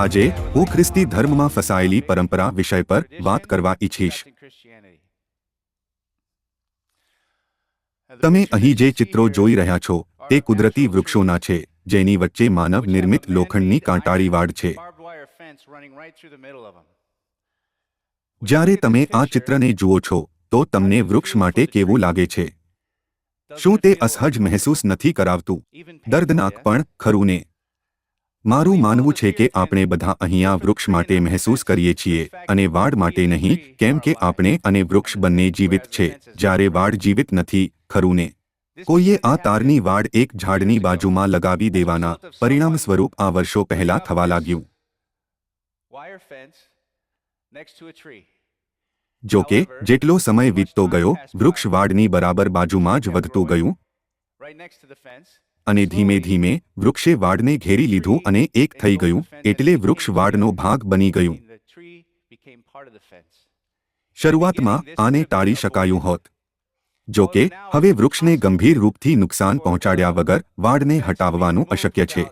આજે હું ખ્રિસ્તી ધર્મમાં ફસાયેલી પરંપરા વિષય પર વાત કરવા ઈચ્છીશ. તમે અહીં જે ચિત્રો જોઈ રહ્યા છો, તે કુદરતી વૃક્ષોના છે, જેની વચ્ચે માનવ નિર્મિત લોખંડની કાંટાળી વાડ છે. જ્યારે તમે આ ચિત્રને જુઓ છો, તો તમને વૃક્ષ માટે કેવું લાગે છે? શું તે અસહજ મહેસૂસ નથી કરાવતું? દર્દનાક પણ ખરું ને? મારું માનવું છે કે આપણે બધા અહીંયા વૃક્ષ માટે મહેસૂસ કરીએ છીએ અને વાડ માટે નહીં, કેમ કે આપણે અને વૃક્ષ બંને જીવિત છે, જ્યારે વાડ જીવિત નથી, ખરું ને? કોઈએ આ તારની વાડ એક ઝાડની બાજુમાં લગાવી દેવાના પરિણામ સ્વરૂપ આ વર્ષો પહેલા થવા લાગ્યું. જો કે, જેટલો સમય વીતતો ગયો, વૃક્ષ વાડની બરાબર બાજુમાં જ વધતું ગયું. અને ધીમે ધીમે વૃક્ષે વાડને ઘેરી લીધું અને એક થઈ ગયું, એટલે વૃક્ષ વાડનો ભાગ બની ગયું. શરૂઆતમાં આને ટાળી શકાયું હોત. જો કે હવે વૃક્ષને ગંભીર રૂપથી નુકસાન પહોંચાડ્યા વગર વાડને હટાવવાનું અશક્ય છે.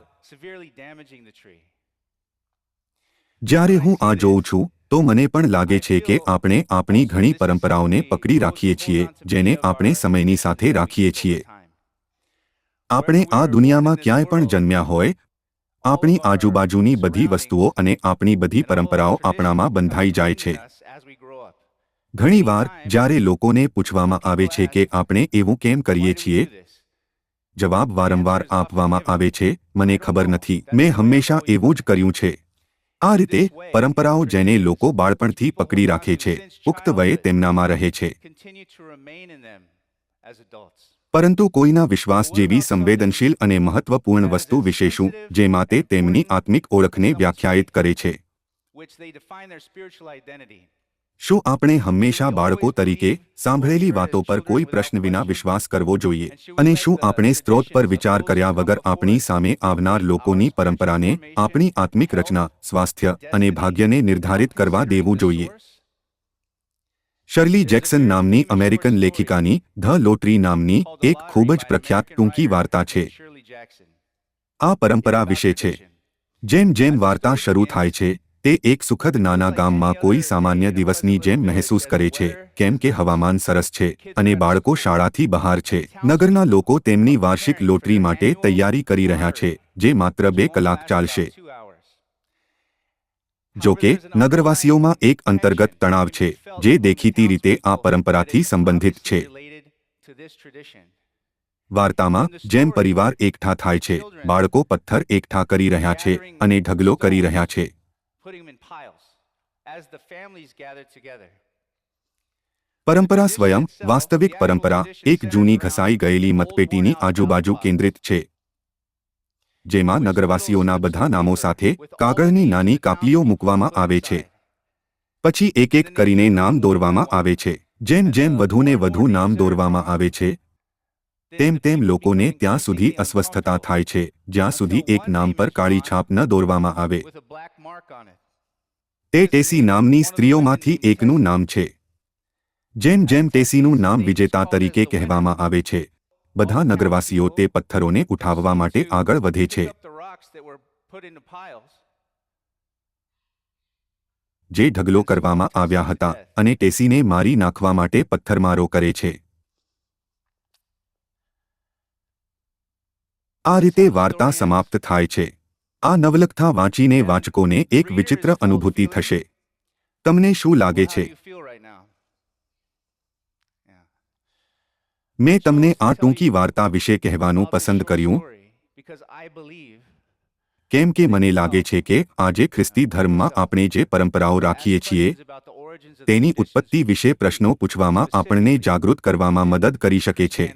જ્યારે હું આ જોઉં છું, તો મને પણ લાગે છે કે આપણે આપણી ઘણી પરંપરાઓને પકડી રાખીએ છીએ, જેને આપણે સમયની સાથે રાખીએ છીએ. આપણે આ દુનિયામાં ક્યાંય પણ જન્મ્યા હોય, આપણી આજુબાજુની બધી વસ્તુઓ અને આપણી બધી પરંપરાઓ આપણામાં બંધાઈ જાય છે. ઘણીવાર જ્યારે લોકોને પૂછવામાં આવે છે કે આપણે એવું કેમ કરીએ છીએ, જવાબ વારંવાર આપવામાં આવે છે, મને ખબર નથી. મેં હંમેશા એવું જ કર્યું છે. આ રીતે પરંપરાઓ જેને લોકો બાળપણથી પકડી રાખે છે, પુખ્ત વયે તેમનામાં રહે છે. પરંતુ કોઈના વિશ્વાસ જેવી સંવેદનશીલ અને મહત્વપૂર્ણ વસ્તુ વિશે શું જેમાં તે તેમની આત્મિક ઓળખને વ્યાખ્યાયિત કરે છે? શું આપણે હંમેશા બાળકો તરીકે સાંભળેલી વાતો પર કોઈ પ્રશ્ન વિના વિશ્વાસ કરવો જોઈએ? અને શું આપણે સ્ત્રોત પર વિચાર કર્યા વગર આપણી સામે આવનાર લોકોની પરંપરાને આપણી આત્મિક રચના સ્વાસ્થ્ય અને ભાગ્યને નિર્ધારિત કરવા દેવું જોઈએ? શર્લી જેક્સન નામની અમેરિકન લેખિકાની ધ લોટરી નામની એક ખૂબ જ પ્રખ્યાત ટૂંકી વાર્તા છે. આ પરંપરા વિશે છે. જેમ જેમ વાર્તા શરૂ થાય છે, તે એક સુખદ નાના ગામમાં કોઈ સામાન્ય દિવસની જેમ મહેસૂસ કરે છે, કેમ કે હવામાન સરસ છે અને બાળકો શાળાથી બહાર છે. નગરના લોકો તેમની વાર્ષિક લોટરી માટે તૈયારી કરી રહ્યા છે, જે માત્ર બે કલાક ચાલશે. જો કે, નગરવાસીઓમાં એક અંતર્ગત તણાવ છે, જે દેખીતી રીતે આ પરંપરાથી સંબંધિત છે. વાર્તામાં, જેમ પરિવાર એકઠા થાય છે, બાળકો પથ્થર એકઠા કરી રહ્યા છે અને ઢગલો કરી રહ્યા છે. પરંપરા સ્વયં, વાસ્તવિક પરંપરા, એક જૂની ઘસાઈ ગયેલી મતપેટીની આજુબાજુ કેન્દ્રિત છે. જેમાં નગરવાસીઓના બધા નામો સાથે કાગળની નાની કાપલીઓ મૂકવામાં આવે છે. પછી એક એક કરીને નામ દોરવામાં આવે છે. જેમ જેમ વધુને વધુ નામ દોરવામાં આવે છે, તેમ તેમ લોકોને ત્યાં સુધી અસ્વસ્થતા થાય છે. જ્યાં સુધી એક નામ પર કાળી છાપ ન દોરવામાં આવે. તે ટેસી નામની સ્ત્રીઓમાંથી એકનું નામ છે. જેમ જેમ ટેસીનું નામ વિજેતા તરીકે કહેવામાં આવે છે. બધા નગરવાસીઓ તે પથ્થરોને ઉઠાવવા માટે આગળ વધે છે. જે ઢગલો કરવામાં આવ્યા હતા અને ટેસીને મારી નાખવા માટે પથ્થરમારો કરે છે. આ રીતે વાર્તા સમાપ્ત થાય છે. આ નવલકથા વાંચીને વાંચકોને એક વિચિત્ર અનુભૂતિ થશે. તમને શું લાગે છે? મેં તમને આ ટૂંકી વાર્તા વિશે કહેવાનું પસંદ કર્યું? કેમ કે મને લાગે છે કે આજે ખ્રિસ્તી ધર્મમાં આપણે જે પરંપરાઓ રાખીએ છીએ, તેની ઉત્પત્તિ વિશે પ્રશ્નો પૂછવામાં આપણને જાગૃત કરવામાં મદદ કરી શકે છે.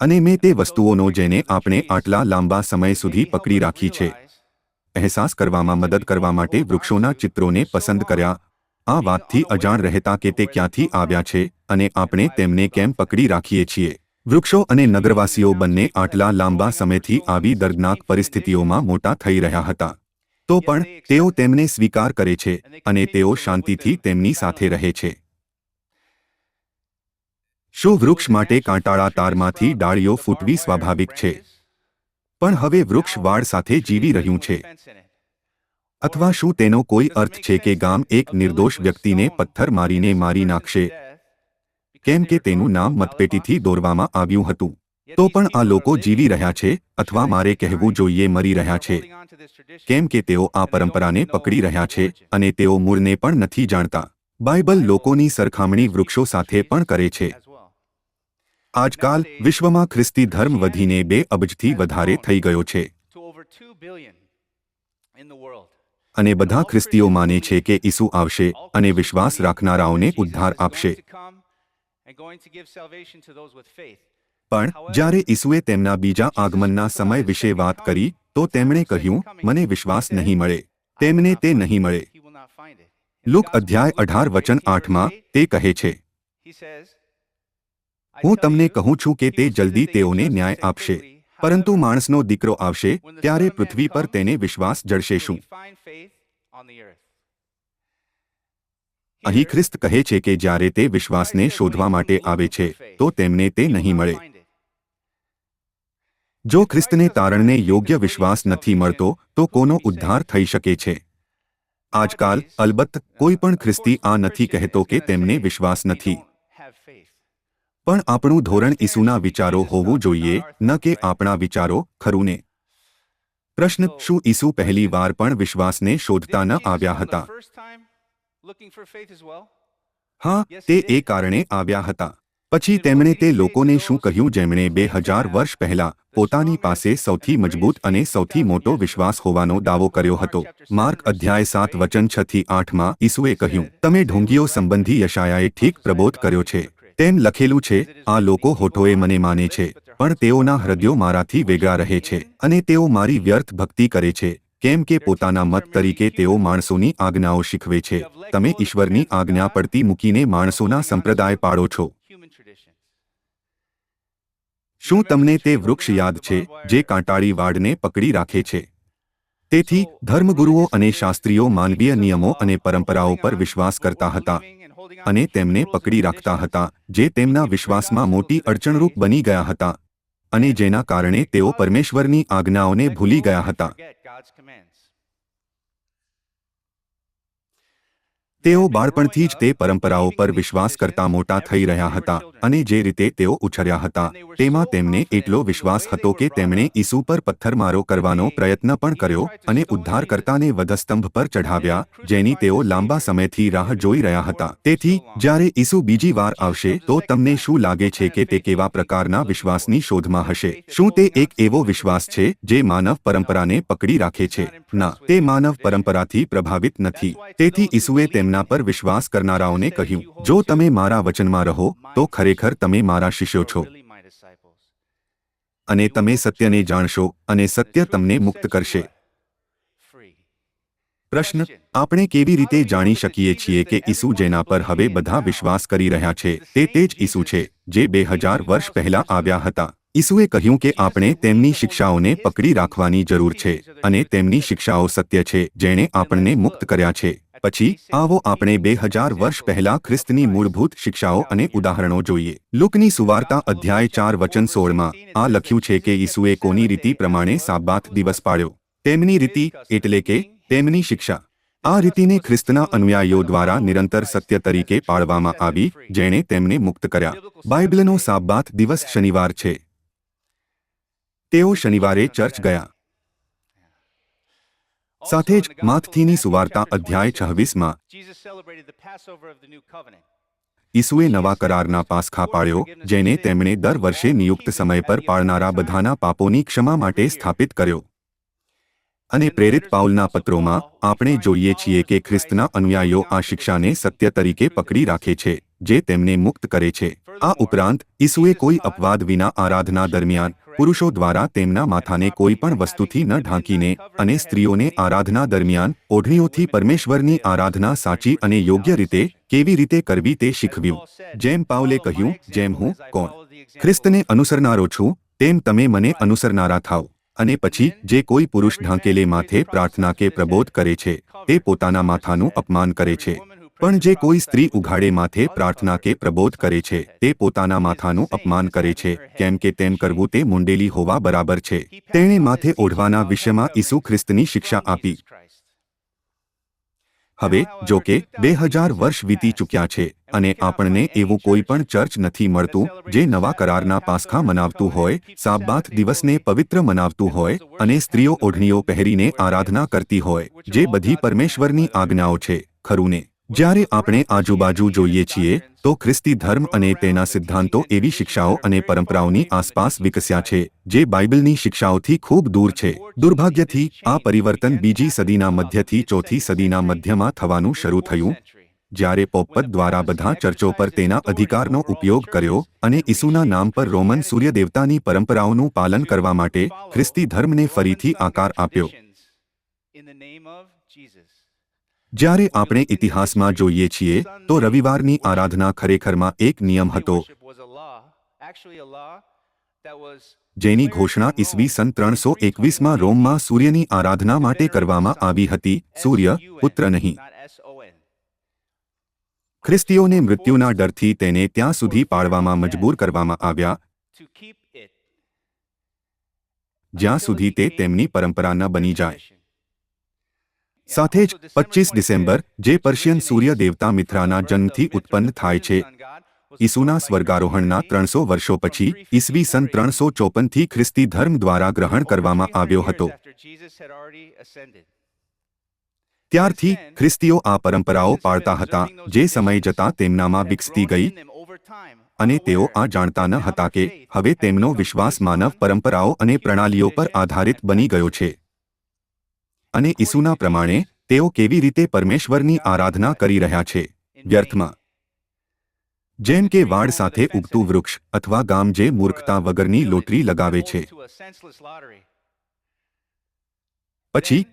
અને મેં તે વસ્તુઓનો જેને આપણે આટલા લાંબા સમય સુધી પકડી રાખી છે, અહેસાસ કરવામાં મદદ કરવા માટે વૃક્ષોના ચિત્રોને પસંદ કર્યા. આ વાતથી અજાણ રહેતા કે તે ક્યાંથી આવ્યા છે અને આપણે તેમને કેમ પકડી રાખીએ છીએ? વૃક્ષો અને નગરવાસીઓ બંને આટલા લાંબા સમયથી આવી દર્દનાક પરિસ્થિતિઓમાં મોટા થઈ રહ્યા હતા. તો પણ તેઓ તેમને સ્વીકાર કરે છે અને તેઓ શાંતિથી તેમની સાથે રહે છે. શું વૃક્ષ માટે કાંટાળા તારમાંથી ડાળીઓ ફૂટવી સ્વાભાવિક છે? પણ હવે વૃક્ષ વાળ સાથે જીવી રહ્યું છે. અથવા શું તેનો કોઈ અર્થ છે કે ગામ એક નિર્દોષ વ્યક્તિને પથ્થર મારીને મારી નાખશે? કેમ કે તેનું નામ મતપેટીથી દોરવામાં આવ્યું હતું. તો પણ આ લોકો જીવી રહ્યા છે અથવા મારે કહેવું જોઈએ મરી રહ્યા છે. કેમ કે તેઓ આ પરંપરાને પકડી રહ્યા છે અને તેઓ મૂળને પણ નથી જાણતા. બાઇબલ લોકોની સરખામણી વૃક્ષો સાથે પણ કરે છે. આજકાલ વિશ્વમાં ખ્રિસ્તી ધર્મ વધીને બે અબજથી વધારે થઈ ગયો છે. અને બધા ખ્રિસ્તીઓ માને છે કે ઈસુ આવશે અને વિશ્વાસ રાખનારાઓને ઉદ્ધાર આપશે. પણ જ્યારે ઈસુએ તેમના બીજા આગમનના સમય વિશે વાત કરી, તો તેમણે કહ્યું, મને વિશ્વાસ નહીં મળે. તેમને તે નહીં મળે. લુક અધ્યાય અઢાર વચન આઠમાં તે કહે છે, હું તમને કહું છું કે તે જલ્દી તેઓને ન્યાય આપશે. પરંતુ માણસનો દીકરો આવશે, ત્યારે પૃથ્વી પર તેને વિશ્વાસ જળશે શું? અહીં ખ્રિસ્ત કહે છે કે જ્યારે તે વિશ્વાસને શોધવા માટે આવે છે, તો તેમને તે નહીં મળે. જો ખ્રિસ્તને તારણને યોગ્ય વિશ્વાસ નથી મળતો, તો કોનો ઉદ્ધાર થઈ શકે છે? આજકાલ અલબત્ત કોઈ પણ ખ્રિસ્તી આ નથી કહેતો કે તેમને વિશ્વાસ નથી. પણ આપણું ધોરણ ઈસુના વિચારો હોવું જોઈએ, ન કે આપણા વિચારો ખરું ને પ્રશ્ન, શું ઈસુ પહેલી વાર પણ વિશ્વાસને શોધતા ન આવ્યા હતા? હા, તે એ કારણે આવ્યા હતા. પછી તેમણે તે લોકોને શું કહ્યું જેમણે બે હજાર વર્ષ પહેલા પોતાની પાસે સૌથી મજબૂત અને સૌથી મોટો વિશ્વાસ હોવાનો દાવો કર્યો હતો? માર્ક અધ્યાય સાત વચન છ થી આઠમાં ઈસુએ કહ્યું, તમે ઢોંગીઓ સંબંધી યશાયાએ ઠીક પ્રબોધ કર્યો છે. તેમ લખેલું છે, આ લોકો હોઠોએ મને માને છે, પણ તેઓના હૃદયો મારાથી વેગળા રહે છે અને તેઓ મારી વ્યર્થ ભક્તિ કરે છે, કેમ કે પોતાના મત તરીકે તેઓ માણસોની આજ્ઞાઓ શીખવે છે. તમે ઈશ્વરની આજ્ઞા પડતી મૂકીને માણસોના સંપ્રદાય પાડો છો. શું તમને તે વૃક્ષ યાદ છે, જે કાંટાળી વાડને પકડી રાખે છે? તેથી ધર્મગુરુઓ અને શાસ્ત્રીઓ માનવીય નિયમો અને પરંપરાઓ પર વિશ્વાસ કરતા હતા. અને તેમને પકડી રાખતા હતા, જે તેમના વિશ્વાસમાં મોટી અડચણરૂપ બની ગયા હતા. અને જેના કારણે તેઓ પરમેશ્વરની આજ્ઞાઓને ભૂલી ગયા હતા. તેઓ બાળપણથી જ તે પરંપરાઓ પર વિશ્વાસ કરતા મોટા થઈ રહ્યા હતા અને જે રીતે તેઓ ઉછર્યા હતા, તેમાં તેમને એટલો વિશ્વાસ હતો કે તેમણે ઈસુ પર પથ્થરમારો કરવાનો પ્રયત્ન પણ કર્યો અને ઉદ્ધારકર્તાને વધસ્તંભ પર ચઢાવ્યા, જેની તેઓ લાંબા સમયથી રાહ જોઈ રહ્યા હતા. તેથી, જ્યારે ઈસુ બીજી વાર આવશે, તો તમને શું લાગે છે કે તે કેવા પ્રકારના વિશ્વાસની શોધમાં હશે? શું તે એક એવો વિશ્વાસ છે, જે માનવ પરંપરાને પકડી રાખે છે? ના, તે માનવ પરંપરાથી પ્રભાવિત નથી. તેથી ઈસુએ તેમના પર વિશ્વાસ કરનારાઓને કહ્યું, જો તમે મારા વચનમાં રહો, તો ખરેખર તમે મારા શિષ્યો છો. અને તમે સત્યને જાણશો અને સત્ય તમને મુક્ત કરશે. પ્રશ્ન, આપણે કેવી રીતે જાણી શકીએ છીએ કે ઈસુ જેના પર હવે બધા વિશ્વાસ કરી રહ્યા છે, તે તે જ ઈસુ છે, જે બે હજાર વર્ષ પહેલા આવ્યા હતા. ઈસુએ કહ્યું કે આપણે તેમની શિક્ષાઓને પકડી રાખવાની જરૂર છે, અને તેમની શિક્ષાઓ સત્ય છે, જેણે આપણને મુક્ત કર્યા છે. પછી આવો આપણે બે હજાર વર્ષ પહેલા ખ્રિસ્તની મૂળભૂત શિક્ષાઓ અને ઉદાહરણો જોઈએ. લુકની સુવાર્તા અધ્યાય ચાર વચન સોળમાં આ લખ્યું છે કે ઈસુએ કોની રીતિ પ્રમાણે સાબાત દિવસ પાડ્યો તેમની રીતિ એટલે કે તેમની શિક્ષા. આ રીતિને ખ્રિસ્તના અનુયાયીઓ દ્વારા નિરંતર સત્ય તરીકે પાળવામાં આવી, જેણે તેમને મુક્ત કર્યા. બાઇબલનો સાબાત દિવસ શનિવાર છે. તેઓ શનિવારે ચર્ચ ગયા. સાથે જ માથથીની સુવાર્તા અધ્યાય છવ્વીસમાં ઈસુએ નવા કરારના પાસખા પાળ્યો જેને તેમણે દર વર્ષે નિયુક્ત સમય પર પાળનારા બધાના પાપોની ક્ષમા માટે સ્થાપિત કર્યો. અને પ્રેરિત પાઉલના પત્રોમાં આપણે જોઈએ છીએ કે ખ્રિસ્તના અનુયાયીઓ આ શિક્ષાને સત્ય તરીકે પકડી રાખે છે જે તેમને મુક્ત કરે છે. આ ઉપરાંત ઈસુએ કોઈ અપવાદ વિના આરાધના દરમિયાન પુરુષો દ્વારા તેમના માથાને કોઈ પણ વસ્તુથી ન ઢાંકીને અને સ્ત્રીઓને આરાધના દરમિયાન ઓઢણીઓથી પરમેશ્વરની આરાધના સાચી અને યોગ્ય રીતે કેવી રીતે કરવી તે શીખવ્યું. જેમ પાઉલે કહ્યું, જેમ હું, કોણ? ખ્રિસ્તને અનુસરનારો છું, તેમ તમે મને અનુસરનારા થાવ અને પછી, જે કોઈ પુરુષ ઢાંકેલે માથે પ્રાર્થના કે પ્રબોધ કરે છે, તે પોતાના માથાનું અપમાન કરે છે. પણ જે કોઈ સ્ત્રી ઉઘાડે માથે પ્રાર્થના કે પ્રબોધ કરે છે, તે પોતાના માથાનું અપમાન કરે છે, કેમ કે તેમ કરવું તે મુંડેલી હોવા બરાબર છે. તેણે માથે ઓઢવાના વિષયમાં ઈસુ ખ્રિસ્તની શિક્ષા આપી. હવે, જો કે, બે હજાર વર્ષ વીતી ચૂક્યા છે, અને આપણને એવું કોઈ પણ ચર્ચ નથી મળતું, જે નવા કરારના પાસખા મનાવતું હોય, સાબબાથ દિવસને પવિત્ર મનાવતું હોય, અને સ્ત્રીઓ ઓઢણીઓ પહેરીને આરાધના કરતી હોય, જે બધી પરમેશ્વરની આજ્ઞાઓ છે ખરું ને જ્યારે આપણે આજુબાજુ જોઈએ છીએ, તો ખ્રિસ્તી ધર્મ અને તેના સિદ્ધાંતો એવી શિક્ષાઓ અને પરંપરાઓની આસપાસ વિકસ્યા છે, જે બાઇબલની શિક્ષાઓથી ખૂબ દૂર છે. દુર્ભાગ્યથી, આ પરિવર્તન બીજી સદીના મધ્યથી ચોથી સદીના મધ્યમાં થવાનું શરૂ થયું, જ્યારે પોપત દ્વારા બધા ચર્ચો પર તેના અધિકારનો ઉપયોગ કર્યો અને ઈસુના નામ પર રોમન સૂર્યદેવતાની પરંપરાઓનું પાલન કરવા માટે ખ્રિસ્તી ધર્મને ફરીથી આકાર આપ્યો. જ્યારે આપણે ઇતિહાસમાં જોઈએ છીએ, તો રવિવારની આરાધના ખરેખરમાં એક નિયમ હતો. જેની ઘોષણા ઈસવી સન ત્રણસો એકવીસમાં રોમમાં સૂર્યની આરાધના માટે કરવામાં આવી હતી, સૂર્ય પુત્ર નહીં. ખ્રિસ્તીઓને મૃત્યુના ડરથી તેને ત્યાં સુધી પાળવામાં મજબૂર કરવામાં આવ્યા. જ્યાં સુધી તે તેમની પરંપરા ન બની જાય. સાથે જ પચીસ ડિસેમ્બર, જે પર્શિયન સૂર્ય દેવતા મિથ્રાના જન્મથી ઉત્પન્ન થાય છે. ઈસુના સ્વર્ગારોહણના ત્રણસો વર્ષો પછી, ઈસવી સન ત્રણસો ચોપનથી ખ્રિસ્તી ધર્મ દ્વારા ગ્રહણ કરવામાં આવ્યો હતો. ત્યારથી, ખ્રિસ્તીઓ આ પરંપરાઓ પાળતા હતા, જે સમય જતાં તેમનામાં વિકસતી ગઈ અને તેઓ આ જાણતા ન હતા કે હવે તેમનો વિશ્વાસ માનવ પરંપરાઓ અને પ્રણાલીઓ પર આધારિત બની ગયો છે. અને ઈસુના પ્રમાણે, તેઓ કેવી રીતે પરમેશ્વરની આરાધના કરી રહ્યા છે? વ્યર્થમાં. જેમ કે વાડ સાથે ઉગતું વૃક્ષ અથવા ગામ જે મૂર્ખતા વગરની લોટરી લગાવે છે. પછી,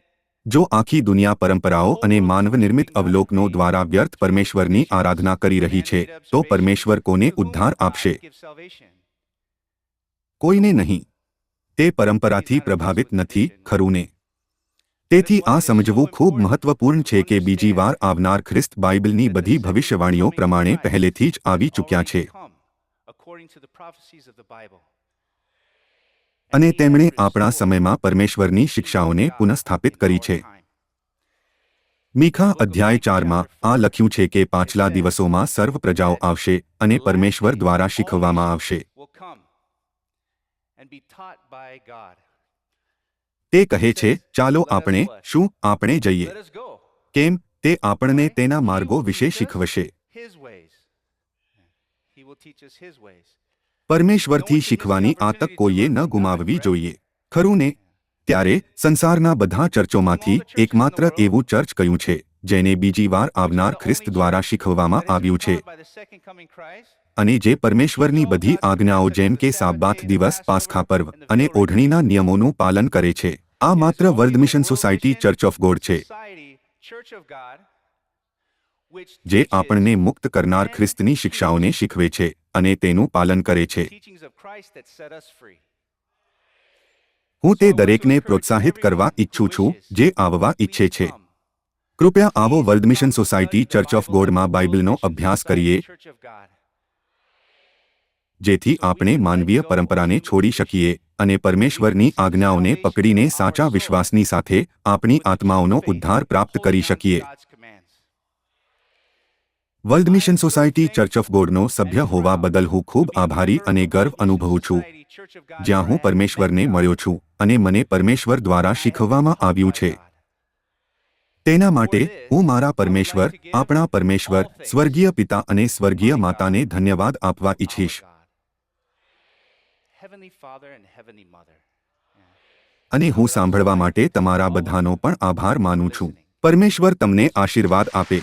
જો આખી દુનિયા પરંપરાઓ અને માનવ નિર્મિત અવલોકનો દ્વારા વ્યર્થ પરમેશ્વરની આરાધના કરી રહી છે, તો પરમેશ્વર કોને ઉદ્ધાર આપશે? કોઈને નહીં. તે પરંપરાથી પ્રભાવિત નથી ખરું ને તેથી આ સમજવું ખૂબ મહત્વપૂર્ણ છે કે બીજી વાર આવનાર ખ્રિસ્ત બાઇબલની બધી ભવિષ્યવાણીઓ પ્રમાણે પહેલેથી જ આવી ચૂક્યા છે. અને તેમણે આપણા સમયમાં પરમેશ્વરની શિક્ષાઓને પુનઃસ્થાપિત કરી છે. મીખા અધ્યાય ચારમાં આ લખ્યું છે કે પાછલા દિવસોમાં સર્વ પ્રજાઓ આવશે અને પરમેશ્વર દ્વારા શીખવવામાં આવશે. તે કહે છે, ચાલો આપણે શું આપણે જઈએ? કેમ તે આપણને તેના માર્ગો વિશે શીખવશે. પરમેશ્વરથી શીખવાની આ તક કોઈએ ન ગુમાવવી જોઈએ. ખરું ને? ત્યારે સંસારના બધા ચર્ચોમાંથી એકમાત્ર એવું ચર્ચ કયું છે, જેને બીજી વાર આવનાર ખ્રિસ્ત દ્વારા શીખવવામાં આવ્યું છે. અને જે પરમેશ્વરની બધી આજ્ઞાઓ જેમ કે સાબાથ દિવસ, પાસખા પર્વ અને ઓઢણીના નિયમોનું પાલન કરે છે. આ માત્ર World Mission Society Church of God છે, જે આપણને મુક્ત કરનાર ખ્રિસ્તની શિક્ષાઓને શીખવે છે અને તેનું પાલન કરે છે. હું તે દરેકને પ્રોત્સાહિત કરવા ઈચ્છું છું જે આવવા ઈચ્છે છે. કૃપયા આવો World Mission Society Church of ગોડમાં બાઇબલનો અભ્યાસ કરીએ. જેથી આપણે માનવીય પરંપરાને છોડી શકીએ અને પરમેશ્વરની આજ્ઞાઓને પકડીને સાચા વિશ્વાસની સાથે આપણી આત્માઓનો ઉદ્ધાર પ્રાપ્ત કરી શકીએ. World Mission Society Church of ગોડનો સભ્ય હોવા બદલ હું ખૂબ આભારી અને ગર્વ અનુભવું છું. જ્યાં હું પરમેશ્વરને મળ્યો છું અને મને પરમેશ્વર દ્વારા શીખવવામાં આવ્યું છે. તેના માટે હું મારા પરમેશ્વર, આપણા પરમેશ્વર, સ્વર્ગીય પિતા અને સ્વર્ગીય માતાને ધન્યવાદ આપવા ઈચ્છીશ. અને હું સાંભળવા માટે તમારા બધાનો પણ આભાર માનું છું. પરમેશ્વર તમને આશીર્વાદ આપે.